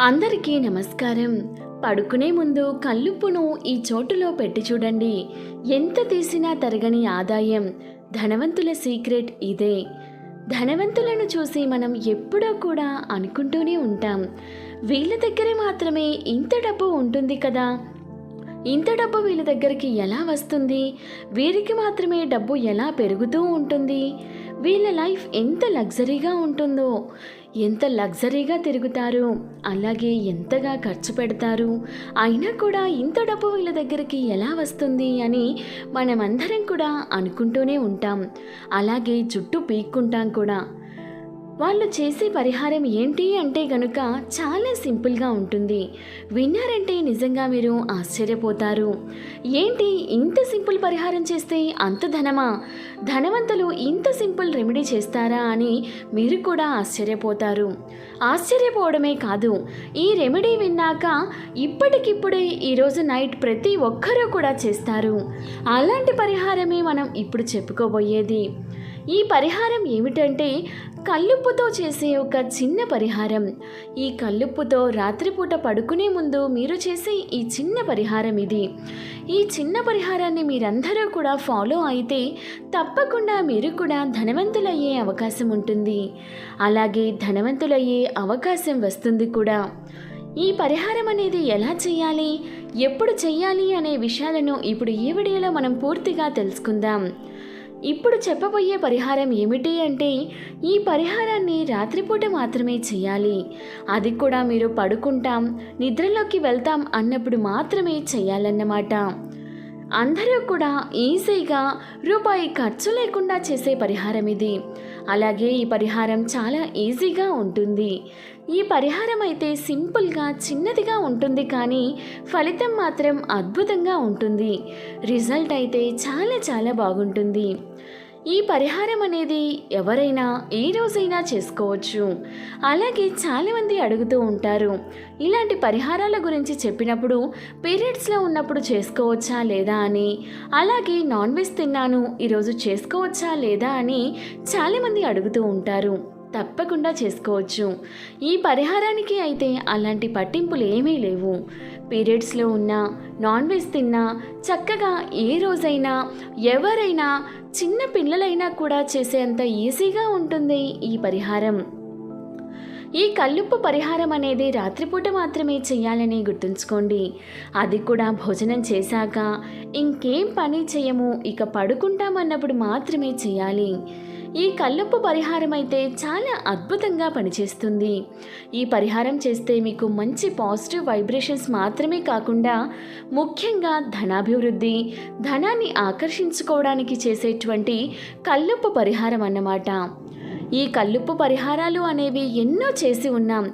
అందరికీ నమస్కారం. పడుకునే ముందు కల్లుప్పును ఈ చోటులో పెట్టి చూడండి. ఎంత తీసినా తరగని ఆదాయం. ధనవంతుల సీక్రెట్ ఇదే. ధనవంతులను చూసి మనం ఎప్పుడో కూడా అనుకుంటూనే ఉంటాం. వీళ్ళ దగ్గరే మాత్రమే ఇంత డబ్బు ఉంటుంది కదా? ఇంత డబ్బు వీళ్ళ దగ్గరికి ఎలా వస్తుంది? వీరికి మాత్రమే డబ్బు ఎలా పెరుగుతూ ఉంటుంది? వీళ్ళ లైఫ్ ఎంత లగ్జరీగా ఉంటుందో. ఎంత లగ్జరీగా తిరుగుతారు అలాగే ఎంతగా ఖర్చు పెడతారు అయినా కూడా ఇంత డబ్బు వీళ్ళ దగ్గరికి ఎలా వస్తుంది అని మనమందరం కూడా అనుకుంటూనే ఉంటాం. అలాగే జుట్టు పీక్కుంటాం కూడా. వాళ్ళు చేసే పరిహారం ఏంటి అంటే గనుక చాలా సింపుల్గా ఉంటుంది. విన్నారంటే నిజంగా మీరు ఆశ్చర్యపోతారు. ఏంటి ఇంత సింపుల్ పరిహారం చేస్తే అంత ధనమా? ధనవంతులు ఇంత సింపుల్ రెమెడీ చేస్తారా అని మీరు కూడా ఆశ్చర్యపోతారు. ఆశ్చర్యపోవడమే కాదు ఈ రెమెడీ విన్నాక ఇప్పటికిప్పుడే ఈరోజు నైట్ ప్రతి ఒక్కరూ కూడా చేస్తారు. అలాంటి పరిహారమే మనం ఇప్పుడు చెప్పుకోబోయేది. ఈ పరిహారం ఏమిటంటే కల్లుప్పుతో చేసే ఒక చిన్న పరిహారం. ఈ కల్లుప్పుతో రాత్రిపూట పడుకునే ముందు మీరు చేసే ఈ చిన్న పరిహారం ఇది. ఈ చిన్న పరిహారాన్ని మీరందరూ కూడా ఫాలో అయితే తప్పకుండా మీరు కూడా ధనవంతులయ్యే అవకాశం ఉంటుంది. అలాగే ధనవంతులయ్యే అవకాశం వస్తుంది కూడా. ఈ పరిహారం అనేది ఎలా చేయాలి? ఎప్పుడు చేయాలి అనే విషయాలను ఇప్పుడు ఈ వీడియోలో మనం పూర్తిగా తెలుసుకుందాం. ఇప్పుడు చెప్పబోయే పరిహారం ఏమిటి అంటే ఈ పరిహారాన్ని రాత్రిపూట మాత్రమే చేయాలి. అది కూడా మీరు పడుకుంటాం నిద్రలోకి వెళ్తాం అన్నప్పుడు మాత్రమే చేయాలన్నమాట. అందరూ కూడా ఈజీగా రూపాయి ఖర్చు లేకుండా చేసే పరిహారం ఇది. అలాగే ఈ పరిహారం చాలా ఈజీగా ఉంటుంది. ఈ పరిహారం అయితే సింపుల్గా చిన్నదిగా ఉంటుంది కానీ ఫలితం మాత్రం అద్భుతంగా ఉంటుంది. రిజల్ట్ అయితే చాలా చాలా బాగుంటుంది. ఈ పరిహారం అనేది ఎవరైనా ఏ రోజైనా చేసుకోవచ్చు. అలాగే చాలామంది అడుగుతూ ఉంటారు ఇలాంటి పరిహారాల గురించి చెప్పినప్పుడు పీరియడ్స్లో ఉన్నప్పుడు చేసుకోవచ్చా లేదా అని? అలాగే నాన్ వెజ్ తిన్నాను ఈరోజు చేసుకోవచ్చా లేదా అని చాలామంది అడుగుతూ ఉంటారు. తప్పకుండా చేసుకోవచ్చు. ఈ పరిహారానికి అయితే అలాంటి పట్టింపులు ఏమీ లేవు. పీరియడ్స్లో ఉన్న నాన్ వెజ్ తిన్నా చక్కగా ఏ రోజైనా ఎవరైనా చిన్న పిల్లలైనా కూడా చేసేంత ఈజీగా ఉంటుంది ఈ పరిహారం. ఈ కల్లుప్పు పరిహారం అనేది రాత్రిపూట మాత్రమే చేయాలని గుర్తుంచుకోండి. అది కూడా భోజనం చేశాక ఇంకేం పని చేయము ఇక పడుకుంటామన్నప్పుడు మాత్రమే చేయాలి ఈ కల్లుప్పు పరిహారం అయితే చాలా అద్భుతంగా పనిచేస్తుంది. ఈ పరిహారం చేస్తే మీకు మంచి పాజిటివ్ వైబ్రేషన్స్ మాత్రమే కాకుండా ముఖ్యంగా ధనాభివృద్ధి ధనాన్ని ఆకర్షించుకోవడానికి చేసేటువంటి కల్లుప్పు పరిహారం అన్నమాట. ఈ కల్లుప్పు పరిహారాలు అనేవి ఎన్నో చేసి ఉన్నాం.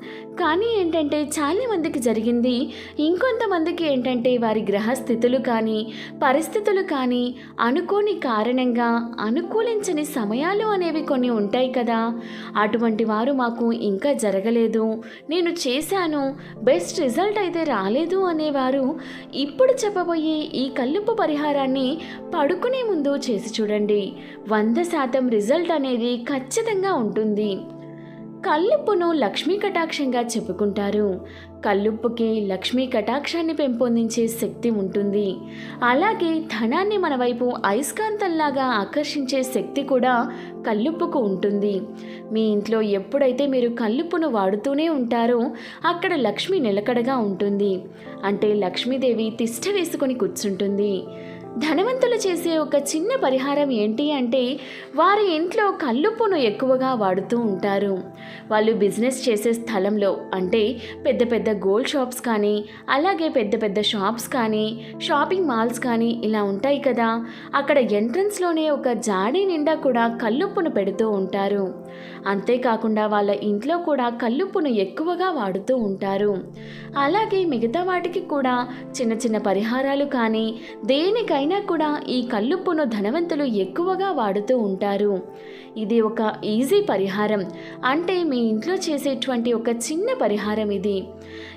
కానీ ఏంటంటే చాలామందికి జరిగింది. ఇంకొంతమందికి ఏంటంటే వారి గ్రహస్థితులు కానీ పరిస్థితులు కానీ అనుకోని కారణంగా అనుకూలించని సమయాలు అనేవి కొన్ని ఉంటాయి కదా. అటువంటి వారు మాకు ఇంకా జరగలేదు. నేను చేశాను. బెస్ట్ రిజల్ట్ అయితే రాలేదు అనేవారు ఇప్పుడు చెప్పబోయే ఈ కల్లుప్పు పరిహారాన్ని పడుకునే ముందు చేసి చూడండి. వంద శాతం రిజల్ట్ అనేది ఖచ్చితంగా ఉంటుంది. కల్లుప్పును లక్ష్మీ కటాక్షంగా చెప్పుకుంటారు. కల్లుప్పుకి లక్ష్మీ కటాక్షాన్ని పెంపొందించే శక్తి ఉంటుంది. అలాగే ధనాన్ని మన వైపు అయస్కాంతంలాగా ఆకర్షించే శక్తి కూడా కల్లుప్పుకు ఉంటుంది. మీ ఇంట్లో ఎప్పుడైతే మీరు కల్లుప్పును వాడుతూనే ఉంటారో అక్కడ లక్ష్మి నిలకడగా ఉంటుంది. అంటే లక్ష్మీదేవి తిష్ట వేసుకొని కూర్చుంటుంది. ధనవంతులు చేసే ఒక చిన్న పరిహారం ఏంటి అంటే వారి ఇంట్లో కల్లుప్పును ఎక్కువగా వాడుతూ ఉంటారు. వాళ్ళు బిజినెస్ చేసే స్థలంలో అంటే పెద్ద పెద్ద గోల్డ్ షాప్స్ కానీ అలాగే పెద్ద పెద్ద షాప్స్ కానీ షాపింగ్ మాల్స్ కానీ ఇలా ఉంటాయి కదా. అక్కడ ఎంట్రన్స్లోనే ఒక జాడీ నిండా కూడా కల్లుప్పును పెడుతూ ఉంటారు. అంతేకాకుండా వాళ్ళ ఇంట్లో కూడా కల్లుప్పును ఎక్కువగా వాడుతూ ఉంటారు. అలాగే మిగతా వాటికి కూడా చిన్న చిన్న పరిహారాలు కానీ దేనికైనా అయినా కూడా ఈ కల్లుప్పును ధనవంతులు ఎక్కువగా వాడుతూ ఉంటారు. ఇది ఒక ఈజీ పరిహారం. అంటే మీ ఇంట్లో చేసేటువంటి ఒక చిన్న పరిహారం ఇది.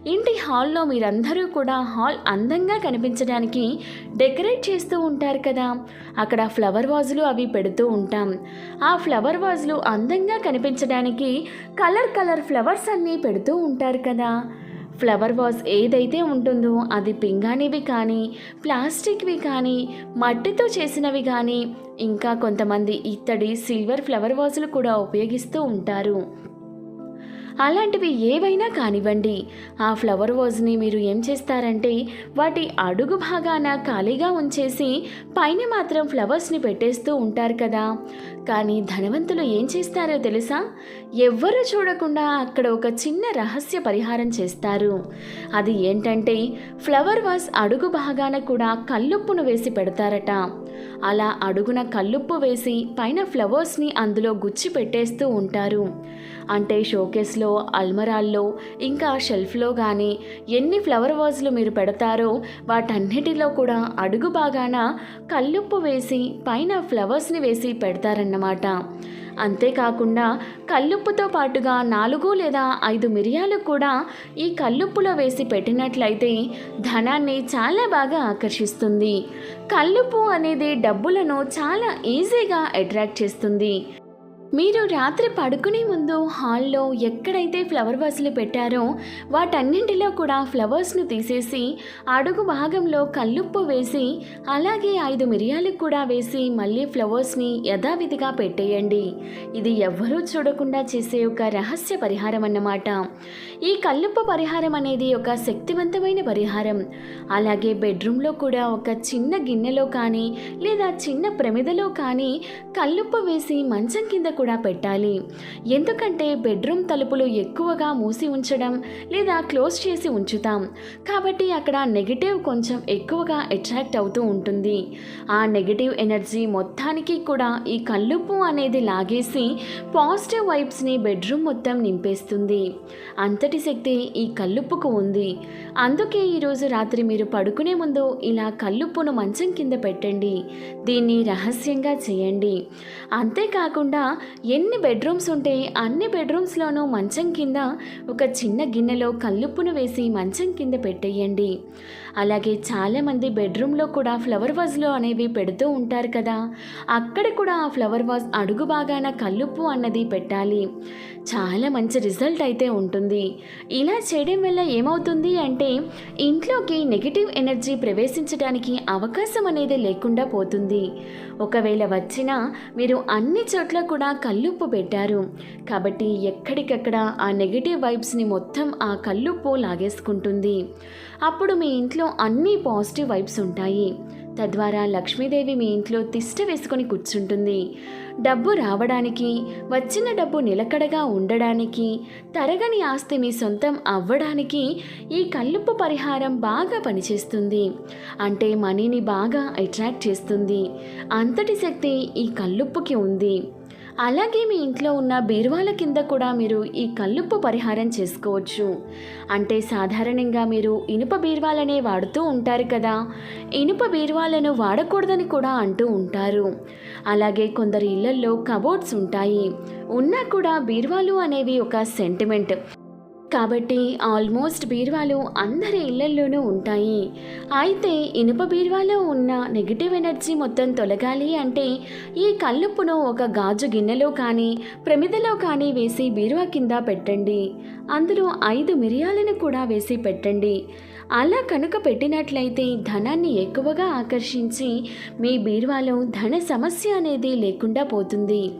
ఇంటి హాల్లో మీరందరూ కూడా హాల్ అందంగా కనిపించడానికి డెకరేట్ చేస్తూ ఉంటారు కదా. అక్కడ ఫ్లవర్ వాజులు అవి పెడుతూ ఉంటాం. ఆ ఫ్లవర్ వాజులు అందంగా కనిపించడానికి కలర్ కలర్ ఫ్లవర్స్ అన్నీ పెడుతూ ఉంటారు కదా. ఫ్లవర్ వాజ్ ఏదైతే ఉంటుందో అది పింగాణివి కానీ ప్లాస్టిక్వి కానీ మట్టితో చేసినవి కానీ ఇంకా కొంతమంది ఇత్తడి సిల్వర్ ఫ్లవర్ వాజులు కూడా ఉపయోగిస్తూ ఉంటారు. అలాంటివి ఏవైనా కానివ్వండి. ఆ ఫ్లవర్ వాజ్ని మీరు ఏం చేస్తారంటే వాటి అడుగు భాగాన ఖాళీగా ఉంచేసి పైన మాత్రం ఫ్లవర్స్ని పెట్టేస్తూ ఉంటారు కదా. కానీ ధనవంతులు ఏం చేస్తారో తెలుసా? ఎవ్వరూ చూడకుండా అక్కడ ఒక చిన్న రహస్య పరిహారం చేస్తారు. అది ఏంటంటే ఫ్లవర్ వాజ్ అడుగు భాగాన కూడా కల్లుప్పును వేసి పెడతారట. అలా అడుగున కల్లుప్పు వేసి పైన ఫ్లవర్స్ని అందులో గుచ్చి పెట్టేస్తూ ఉంటారు. అంటే షోకేస్లో అల్మరాల్లో ఇంకా షెల్ఫ్లో కానీ ఎన్ని ఫ్లవర్ వాజ్లు మీరు పెడతారో వాటన్నిటిలో కూడా అడుగు బాగాన కల్లుప్పు వేసి పైన ఫ్లవర్స్ని వేసి పెడతారన్నమాట. అంతేకాకుండా కల్లుప్పుతో పాటుగా నాలుగు లేదా ఐదు మిరియాలు కూడా ఈ కల్లుప్పులో వేసి పెట్టినట్లయితే ధనాన్ని చాలా బాగా ఆకర్షిస్తుంది. కల్లుప్పు అనేది డబ్బులను చాలా ఈజీగా అట్రాక్ట్ చేస్తుంది. మీరు రాత్రి పడుకునే ముందు హాల్లో ఎక్కడైతే ఫ్లవర్ వాసులు పెట్టారో వాటన్నింటిలో కూడా ఫ్లవర్స్ను తీసేసి అడుగు భాగంలో కల్లుప్పు వేసి అలాగే ఐదు మిరియాలు కూడా వేసి మళ్ళీ ఫ్లవర్స్ని యథావిధిగా పెట్టేయండి. ఇది ఎవ్వరూ చూడకుండా చేసే ఒక రహస్య పరిహారం అన్నమాట. ఈ కల్లుప్పు పరిహారం అనేది ఒక శక్తివంతమైన పరిహారం. అలాగే బెడ్రూమ్లో కూడా ఒక చిన్న గిన్నెలో కానీ లేదా చిన్న ప్రమిదలో కానీ కల్లుప్పు వేసి మంచం కింద కూడా పెట్టాలి. ఎందుకంటే బెడ్రూమ్ తలుపులు ఎక్కువగా మూసి ఉంచడం లేదా క్లోజ్ చేసి ఉంచుతాం. కాబట్టి అక్కడ నెగిటివ్ కొంచెం ఎక్కువగా అట్రాక్ట్ అవుతూ ఉంటుంది. ఆ నెగిటివ్ ఎనర్జీ మొత్తానికి కూడా ఈ కల్లుప్పు అనేది లాగేసి పాజిటివ్ వైబ్స్ని బెడ్రూమ్ మొత్తం నింపేస్తుంది. అంతటి శక్తి ఈ కల్లుప్పుకు ఉంది. అందుకే ఈరోజు రాత్రి మీరు పడుకునే ముందు ఇలా కల్లుప్పును మంచం కింద పెట్టండి. దీన్ని రహస్యంగా చేయండి. అంతేకాకుండా ఎన్ని బెడ్రూమ్స్ ఉంటే అన్ని బెడ్రూమ్స్లోనూ మంచం కింద ఒక చిన్న గిన్నెలో కల్లుప్పును వేసి మంచం కింద పెట్టేయండి. అలాగే చాలామంది బెడ్రూమ్లో కూడా ఫ్లవర్ వాజ్లు అనేవి పెడుతూ ఉంటారు కదా. అక్కడ కూడా ఆ ఫ్లవర్ వాజ్ అడుగు బాగాన కల్లుప్పు అన్నది పెట్టాలి. చాలా మంచి రిజల్ట్ అయితే ఉంటుంది. ఇలా చేయడం వల్ల ఏమవుతుంది అంటే ఇంట్లోకి నెగిటివ్ ఎనర్జీ ప్రవేశించడానికి అవకాశం అనేది లేకుండా పోతుంది. ఒకవేళ వచ్చినా మీరు అన్ని చోట్ల కూడా కల్లుప్పు పెట్టారు. కాబట్టి ఎక్కడికక్కడ ఆ నెగిటివ్ వైబ్స్ని మొత్తం ఆ కల్లుప్పు లాగేసుకుంటుంది. అప్పుడు మీ ఇంట్లో అన్ని పాజిటివ్ వైబ్స్ ఉంటాయి. తద్వారా లక్ష్మీదేవి మీ ఇంట్లో తిష్ట వేసుకొని కూర్చుంటుంది. డబ్బు రావడానికి వచ్చిన డబ్బు నిలకడగా ఉండడానికి తరగని ఆస్తి మీ సొంతం అవ్వడానికి ఈ కల్లుప్పు పరిహారం బాగా పనిచేస్తుంది. అంటే మనీని బాగా అట్రాక్ట్ చేస్తుంది. అంతటి శక్తి ఈ కల్లుప్పుకి ఉంది. అలాగే మీ ఇంట్లో ఉన్న బీరువాల కింద కూడా మీరు ఈ కల్లుప్పు పరిహారం చేసుకోవచ్చు. అంటే సాధారణంగా మీరు ఇనుప బీరువాలనే వాడుతూ ఉంటారు కదా. ఇనుప బీరువాలను వాడకూడదని కూడా అంటూ ఉంటారు. అలాగే కొందరు ఇళ్ళల్లో కబోర్డ్స్ ఉంటాయి. ఉన్నా కూడా బీరువాలు అనేవి ఒక సెంటిమెంట్ కాబట్టి ఆల్మోస్ట్ బీరువాలు అందరి ఇళ్ళల్లోనూ ఉంటాయి. అయితే ఇనుప బీరువాలో ఉన్న నెగిటివ్ ఎనర్జీ మొత్తం తొలగాలి అంటే ఈ కల్లుప్పును ఒక గాజు గిన్నెలో కానీ ప్రమిదలో కానీ వేసి బీరువా కింద పెట్టండి. అందులో ఐదు మిరియాలను కూడా వేసి పెట్టండి. అలా కనుక పెట్టినట్లయితే ధనాన్ని ఎక్కువగా ఆకర్షించి మీ బీరువాలో ధన సమస్య అనేది లేకుండా పోతుంది.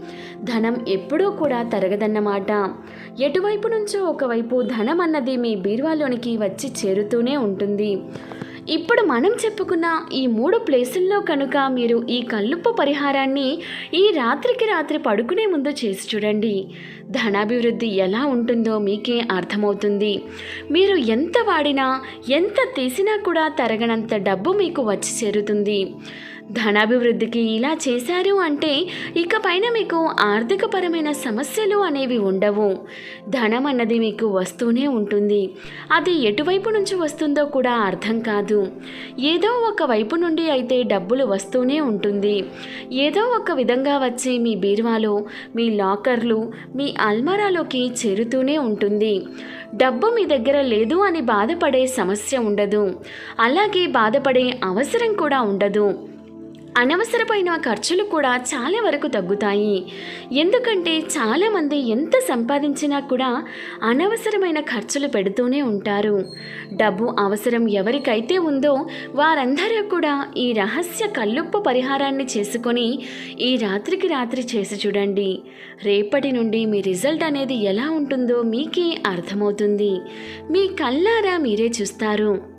ధనం ఎప్పుడూ కూడా తరగదన్నమాట. ఎటువైపు నుంచో ఒకవైపు ధనం అన్నది మీ బీరువాలోనికి వచ్చి చేరుతూనే ఉంటుంది. ఇప్పుడు మనం చెప్పుకున్న ఈ మూడు ప్లేసుల్లో కనుక మీరు ఈ కల్లుప్పు పరిహారాన్ని ఈ రాత్రికి రాత్రి పడుకునే ముందు చేసి చూడండి. ధనాభివృద్ధి ఎలా ఉంటుందో మీకే అర్థమవుతుంది. మీరు ఎంత వాడినా ఎంత తీసినా కూడా తరగనంత డబ్బు మీకు వచ్చి చేరుతుంది. ధనాభివృద్ధికి ఇలా చేశారు అంటే ఇకపైన మీకు ఆర్థికపరమైన సమస్యలు అనేవి ఉండవు. ధనం అన్నది మీకు వస్తూనే ఉంటుంది. అది ఎటువైపు నుంచి వస్తుందో కూడా అర్థం కాదు. ఏదో ఒక వైపు నుండి అయితే డబ్బులు వస్తూనే ఉంటుంది. ఏదో ఒక విధంగా వచ్చి మీ బీరువాలో మీ లాకర్లు మీ అల్మారాలోకి చేరుతూనే ఉంటుంది. డబ్బు మీ దగ్గర లేదు అని బాధపడే సమస్య ఉండదు. అలాగే బాధపడే అవసరం కూడా ఉండదు. అనవసరమైన ఖర్చులు కూడా చాలా వరకు తగ్గుతాయి. ఎందుకంటే చాలామంది ఎంత సంపాదించినా కూడా అనవసరమైన ఖర్చులు పెడుతూనే ఉంటారు. డబ్బు అవసరం ఎవరికైతే ఉందో వారందరూ కూడా ఈ రహస్య కల్లుప్పు పరిహారాన్ని చేసుకొని ఈ రాత్రికి రాత్రి చేసి చూడండి. రేపటి నుండి మీ రిజల్ట్ అనేది ఎలా ఉంటుందో మీకే అర్థమవుతుంది. మీ కళ్ళారా మీరే చూస్తారు.